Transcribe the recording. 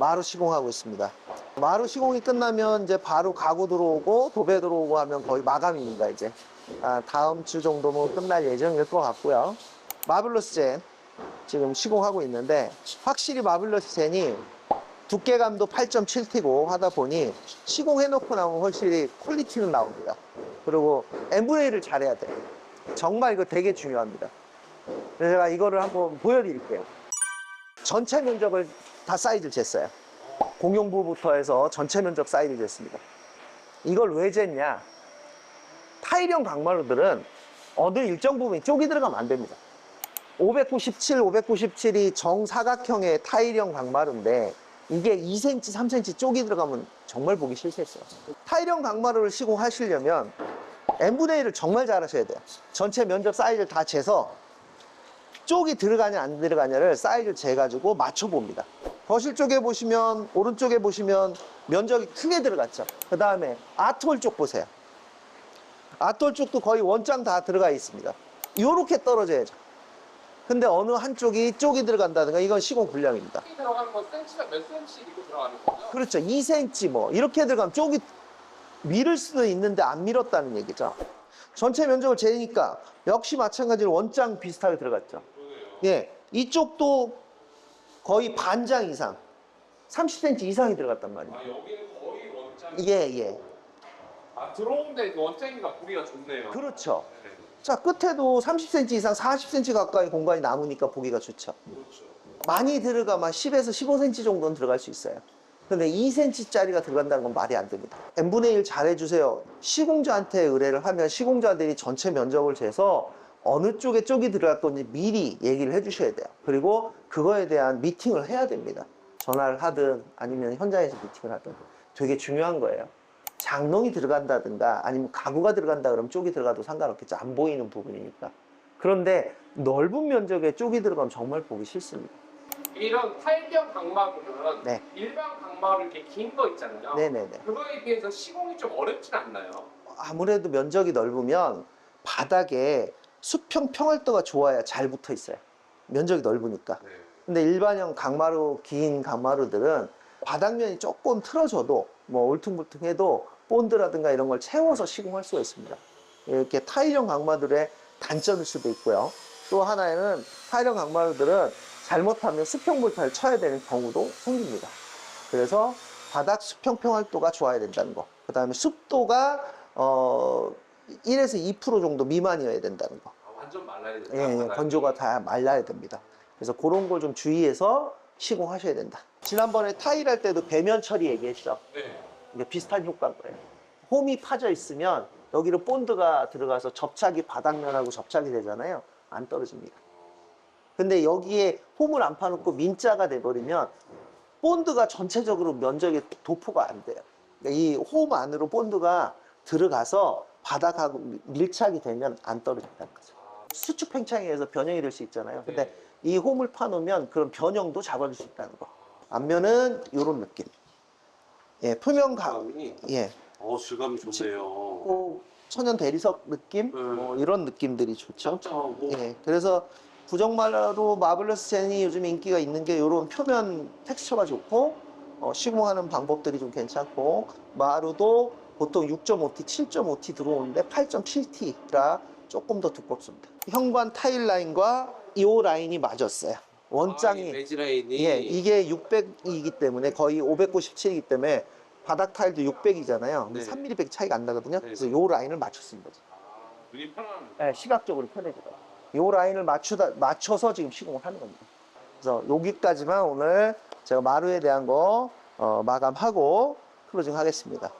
마루 시공하고 있습니다. 마루 시공이 끝나면 이제 바로 가구 들어오고 도배 들어오고 하면 거의 마감입니다, 이제. 아, 다음 주 정도면 끝날 예정일 것 같고요. 마블러스 젠 지금 시공하고 있는데 확실히 마블러스 젠이 두께감도 8.7T고 하다 보니 시공해놓고 나면 확실히 퀄리티는 나옵니다. 그리고 엠브레이를 잘해야 돼요. 정말 이거 되게 중요합니다. 그래서 제가 이거를 한번 보여드릴게요. 전체 면적을 다 사이즈를 쟀어요. 공용부부터 해서 전체 면적 사이즈를 쟀습니다. 이걸 왜 쟀냐? 타일형 강마루들은 어느 일정 부분이 쪼개 들어가면 안 됩니다. 597, 597이 정사각형의 타일형 강마루인데 이게 2cm, 3cm 쪼개 들어가면 정말 보기 싫겠어요. 타일형 강마루를 시공하시려면 n분의 1을 정말 잘 하셔야 돼요. 전체 면적 사이즈를 다 재서 쪽이 들어가냐 안 들어가냐를 사이즈를 재가지고 맞춰봅니다. 거실 쪽에 보시면 오른쪽에 보시면 면적이 크게 들어갔죠. 그 다음에 아트홀 쪽 보세요. 아트홀 쪽도 거의 원장 다 들어가 있습니다. 이렇게 떨어져야죠. 근데 어느 한쪽이 쪽이 들어간다든가 이건 시공 불량입니다. 이 들어가는 건 센치가 몇 센치 이렇게 들어가는 거죠? 그렇죠. 2cm 뭐 이렇게 들어가면 쪽이 밀을 수도 있는데 안 밀었다는 얘기죠. 전체 면적을 재니까 역시 마찬가지로 원장 비슷하게 들어갔죠. 그러네요. 예, 이쪽도 거의 반장 이상, 30cm 이상이 들어갔단 말이에요. 아 여기는 거의 원장. 예, 예. 아 들어오는데 원장이가 보기가 좋네요. 그렇죠. 네, 자, 끝에도 30cm 이상, 40cm 가까이 공간이 남으니까 보기가 좋죠. 그렇죠. 많이 들어가면 10에서 15cm 정도는 들어갈 수 있어요. 근데 2cm짜리가 들어간다는 건 말이 안 됩니다. n분의 1 잘해주세요. 시공자한테 의뢰를 하면 시공자들이 전체 면적을 재서 어느 쪽에 쪽이 들어갈 건지 미리 얘기를 해주셔야 돼요. 그리고 그거에 대한 미팅을 해야 됩니다. 전화를 하든 아니면 현장에서 미팅을 하든 되게 중요한 거예요. 장롱이 들어간다든가 아니면 가구가 들어간다 그러면 쪽이 들어가도 상관없겠죠. 안 보이는 부분이니까. 그런데 넓은 면적에 쪽이 들어가면 정말 보기 싫습니다. 이런 타일형 강마루는 네. 일반 강마루 이렇게 긴 거 있잖아요. 네네네. 그거에 비해서 시공이 좀 어렵진 않나요? 아무래도 면적이 넓으면 바닥에 수평 평활도가 좋아야 잘 붙어 있어요. 면적이 넓으니까. 네. 근데 일반형 강마루, 긴 강마루들은 바닥면이 조금 틀어져도 뭐 울퉁불퉁해도 본드라든가 이런 걸 채워서 시공할 수가 있습니다. 이렇게 타일형 강마들의 단점일 수도 있고요. 또 하나는 타일형 강마루들은 잘못하면 수평 볼타를 쳐야 되는 경우도 생깁니다. 그래서 바닥 수평 평활도가 좋아야 된다는 거. 그 다음에 습도가 어 1에서 2% 정도 미만이어야 된다는 거. 아, 완전 말라야 돼요. 예, 예, 건조가 다 말라야 됩니다. 그래서 그런 걸 좀 주의해서 시공하셔야 된다. 지난번에 타일 할 때도 배면 처리 얘기했죠. 네. 이게 비슷한 효과인 거예요. 홈이 파져 있으면 여기로 본드가 들어가서 접착이 바닥면하고 접착이 되잖아요. 안 떨어집니다. 근데 여기에 홈을 안 파놓고 민자가 돼버리면 본드가 전체적으로 면적에 도포가 안 돼요. 이 홈 안으로 본드가 들어가서 바닥하고 미- 밀착이 되면 안 떨어진다는 거죠. 수축 팽창에 의해서 변형이 될 수 있잖아요. 근데 네. 이 홈을 파놓으면 그런 변형도 잡아줄 수 있다는 거. 앞면은 이런 느낌. 예, 표면 가, 감이 예, 어 질감이 좋네요. 꼭 천연 대리석 느낌, 네. 뭐 이런 느낌들이 좋죠. 짭짤하고 예, 그래서 부정말로 마블러스 젠이 요즘 인기가 있는 게 이런 표면 텍스처가 좋고 어, 시공하는 방법들이 좀 괜찮고 마루도 보통 6.5T, 7.5T 들어오는데 8.7T라 조금 더 두껍습니다. 현관 타일 라인과 이 라인이 맞았어요. 원장이 레지 라인이 예, 이게 600이기 때문에 거의 597이기 때문에 바닥 타일도 600이잖아요. 네. 3mm밖에 차이가 안 나거든요. 네. 그래서 이 라인을 맞췄습니다. 아, 눈이 편한. 네, 시각적으로 편해지더라고요. 이 라인을 맞추다, 맞춰서 지금 시공을 하는 겁니다. 그래서 여기까지만 오늘 제가 마루에 대한 거 어, 마감하고 클로징 하겠습니다.